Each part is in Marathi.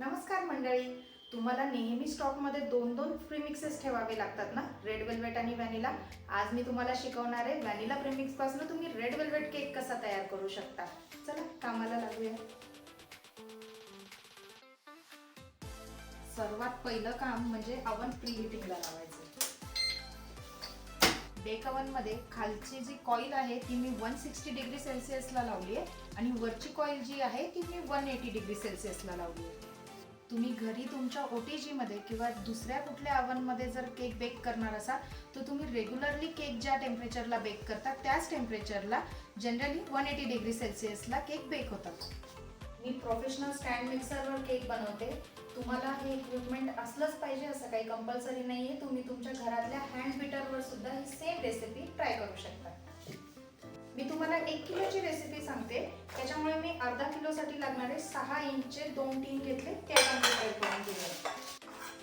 नमस्कार मंडळी. तुम्हाला नेहमी स्टॉकमध्ये दोन दोन प्रीमिक्सेस ठेवावे लागतात ना? रेड वेल्वेट आणि व्हॅनिला आज मी तुम्हाला शिकवणार आहे व्हॅनिला प्रीमिक्सपासून तुम्ही रेड वेल्वेट केक कसा तयार करू शकता? चला कामाला लागूया. सर्वात पहिलं काम म्हणजे अवन प्रीहिटिंगला लावायचं. बेक अवनमध्ये खालची जी कॉईल आहे ती मी वन सिक्स्टी डिग्री सेल्सिअसला लावली आहे. आणि वरची कॉईल जी आहे ती मी वन एटी डिग्री सेल्सिअसला लावली आहे. तुम्ही घरी तुमच्या ओ टी जीमध्ये किंवा दुसऱ्या कुठल्या अवनमध्ये जर केक बेक करणार असाल तर तुम्ही रेग्युलरली केक ज्या टेम्परेचरला बेक करता त्याच टेम्परेचरला जनरली वन एटी डिग्री सेल्सिअसला केक बेक होतात. मी प्रोफेशनल स्टँड मिक्सरवर केक बनवते. तुम्हाला हे इक्विपमेंट असलंच पाहिजे असं काही कंपल्सरी नाही आहे तुम्ही तुमच्या घरातल्या हँड बिटरवर सुद्धा ही सेम रेसिपी ट्राय करू शकता. मी तुम्हाला एक किलोची रेसिपी सांगते. त्याच्यामुळे मी अर्धा किलोसाठी लागणारे सहा इंचचे दोन टीन घेतले ते आपण फ्राय करून घेऊया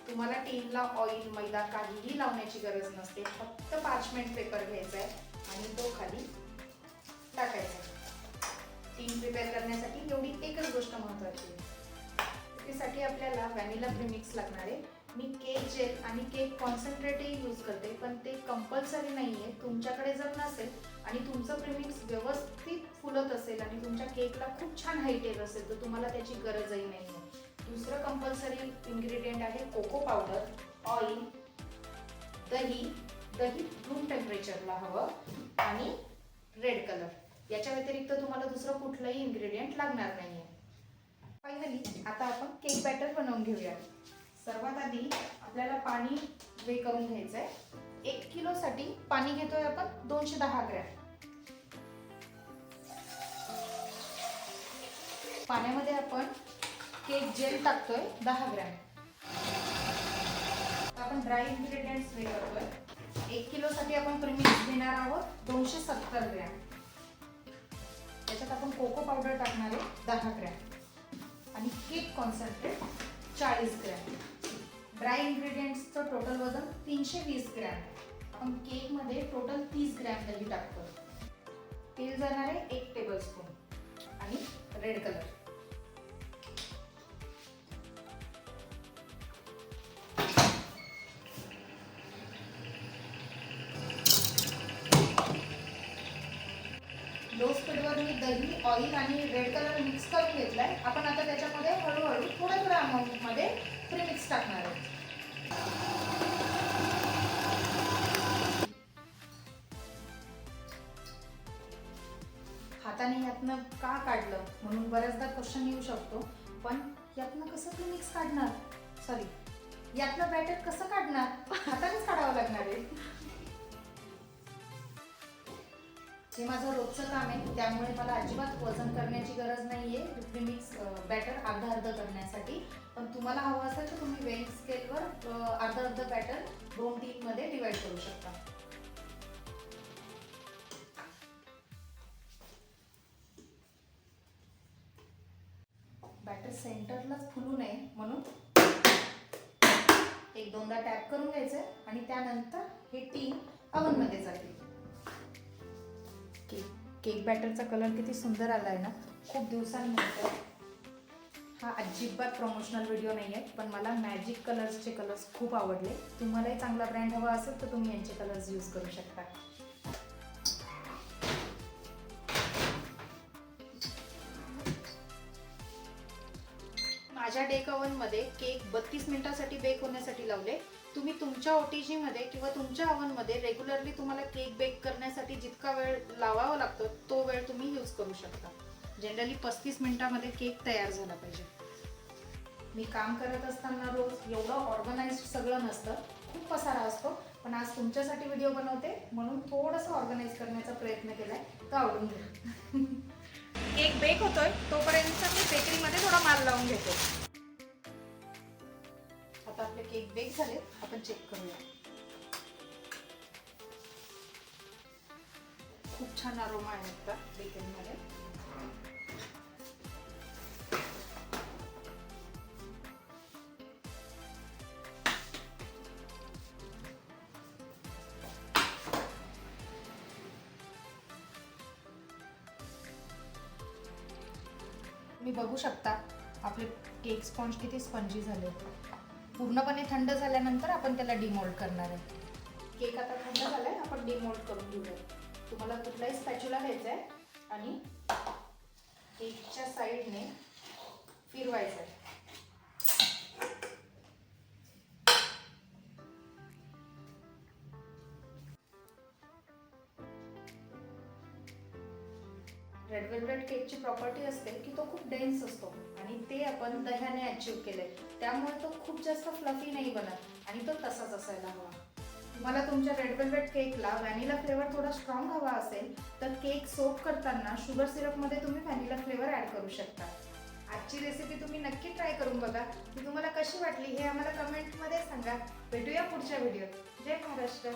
तुम्हाला टीनला ऑइल मैदा काहीही लावण्याची गरज नसते. फक्त पार्चमेंट पेपर घ्यायचा आहे आणि तो खाली टाकायचा आहे. टीन प्रिपेअर करण्यासाठी एवढी एकच गोष्ट महत्त्वाची आहे. त्यासाठी आपल्याला व्हॅनिला प्रिमिक्स लागणार आहे. मी केक जेल आणि केक कॉन्सन्ट्रेटही यूज करते पण ते कंपल्सरी नाही आहे तुमच्याकडे जर नसेल आणि तुमचं प्रिमिक्स व्यवस्थित फुलत असेल आणि तुमच्या केकला खूप छान हाईट असेल तर तुम्हाला त्याची गरजही नाही आहे दुसरं कंपल्सरी इन्ग्रेडियंट आहे कोको पावडर ऑइल दही. दही रूम टेम्परेचरला हवं आणि रेड कलर याच्या व्यतिरिक्त तुम्हाला दुसरं कुठलंही इन्ग्रेडियंट लागणार नाही आहे फायनली आता आपण केक बॅटर बनवून घेऊया. सर्वात आधी आपल्याला पाणी वे करून घ्यायचं आहे एक किलोसाठी पाणी घेतोय आपण दोनशे दहा ग्रॅम. पाण्यामध्ये आपण केक जेल टाकतोय दहा ग्रॅम. आपण ड्राय इन्ग्रेडियंट्स वे करतोय. एक किलोसाठी आपण प्रीमिक्स घेणार आहोत दोनशे सत्तर ग्रॅम. त्याच्यात आपण कोको पावडर टाकणार आहे दहा ग्रॅम. कॉन्सन्ट्रेट चाळीस ग्रॅम. ड्राय इन्ग्रेडियंट्सचं टोटल वजन तीनशे वीस ग्रॅम आपण केकमध्ये टोटल तीस ग्रॅम दही टाकतो. तेल जाणार आहे एक टेबलस्पून आणि रेड कलर त्याच्यामध्ये मी दही ऑइल आणि रेड कलर मिक्स करून घेतलाय. आपण आता त्याच्यामध्ये हळूहळू थोड्या थोड्या अमाऊंटमध्ये प्रीमिक्स टाकणार आहोत. हाताने यातनं का काढलं? म्हणून बऱ्याचदा क्वेश्चन येऊ शकतो. पण यातनं कसं प्रीमिक्स काढणार? सॉरी यातनं बॅटर कसं काढणार? हातानेच काढावं लागणार आहे. हे माझं रोजचं काम आहे त्यामुळे मला अजिबात वजन करण्याची गरज नाहीये. प्रीमिक्स बॅटर अर्धा अर्ध करण्यासाठी. पण तुम्हाला हवं असेल तर तुम्ही वेट स्केलवर अर्ध अर्ध बॅटर दोन टीममध्ये डिवाइड करू शकता. बॅटर सेंटरलाच फुलू नये म्हणून एक दोनदा टॅप करून घ्यायचं आणि त्यानंतर हे टीम अवनमध्ये जातील. केक केक बॅटरचा कलर किती सुंदर आला आहे ना. खूप दिवसांनंतर. हा अजिबात प्रमोशनल व्हिडिओ नाही आहे पण मला मॅजिक कलर्सचे कलर्स खूप आवडले. तुम्हालाही चांगला ब्रँड हवा असेल तर तुम्ही यांचे कलर्स यूज करू शकता. माझ्या डेक ओव्हनमध्ये केक बत्तीस मिनिटासाठी बेक होण्यासाठी लावले. तुम्ही तुमच्या ओ टी जीमध्ये किंवा तुमच्या ओव्हनमध्ये रेग्युलरली तुम्हाला केक बेक करण्यासाठी जितका वेळ लावावा लागतो तो वेळ तुम्ही यूज करू शकता. जनरली पस्तीस मिनिटामध्ये केक तयार झाला पाहिजे. मी काम करत असताना रोज एवढं ऑर्गनाइज सगळं नसतं. खूप पसारा असतो पण आज तुमच्यासाठी व्हिडिओ बनवते. म्हणून थोडंसं ऑर्गनाईज करण्याचा प्रयत्न केलाय तो आवडून घ्या केक बेक होतोय तोपर्यंत मी बेकरीमध्ये थोडा माल लावून घेतो. आता आपले केक बेक झाले आपण चेक करूया. खूप छान अरोमा आहे आता बेकरीमध्ये मी बघू शकता आपले केक स्पॉन्ज किती स्पंजी झाले पूर्णपणे थंड झाल्यानंतर आपण त्याला डिमोल्ड करणार आहे. केक आता थंड झाला आहे आपण डिमोल्ड करून घेऊया तुम्हाला कुठलाही स्पॅच्युला घ्यायचा आहे आणि केकच्या साईडने फिरवायचं आहे रेड वेल्वेट केकची प्रॉपर्टी असते की तो खूप डेन्स असतो. आणि ते आपण दह्याने अचीव केलंय. त्यामुळे तो खूप जास्त फ्लफी नाही बनत. आणि तो तसाच असायला हवा. तुम्हाला तुमच्या रेड वेल्वेट केकला व्हॅनिला फ्लेवर थोडा स्ट्रॉंग हवा असेल तर केक सोप करताना शुगर सिरपमध्ये तुम्ही व्हॅनिला फ्लेवर ॲड करू शकता. आजची रेसिपी तुम्ही नक्की ट्राय करून बघा. ती तुम्हाला कशी वाटली हे आम्हाला कमेंटमध्ये सांगा. भेटूया पुढच्या व्हिडिओत जय महाराष्ट्र.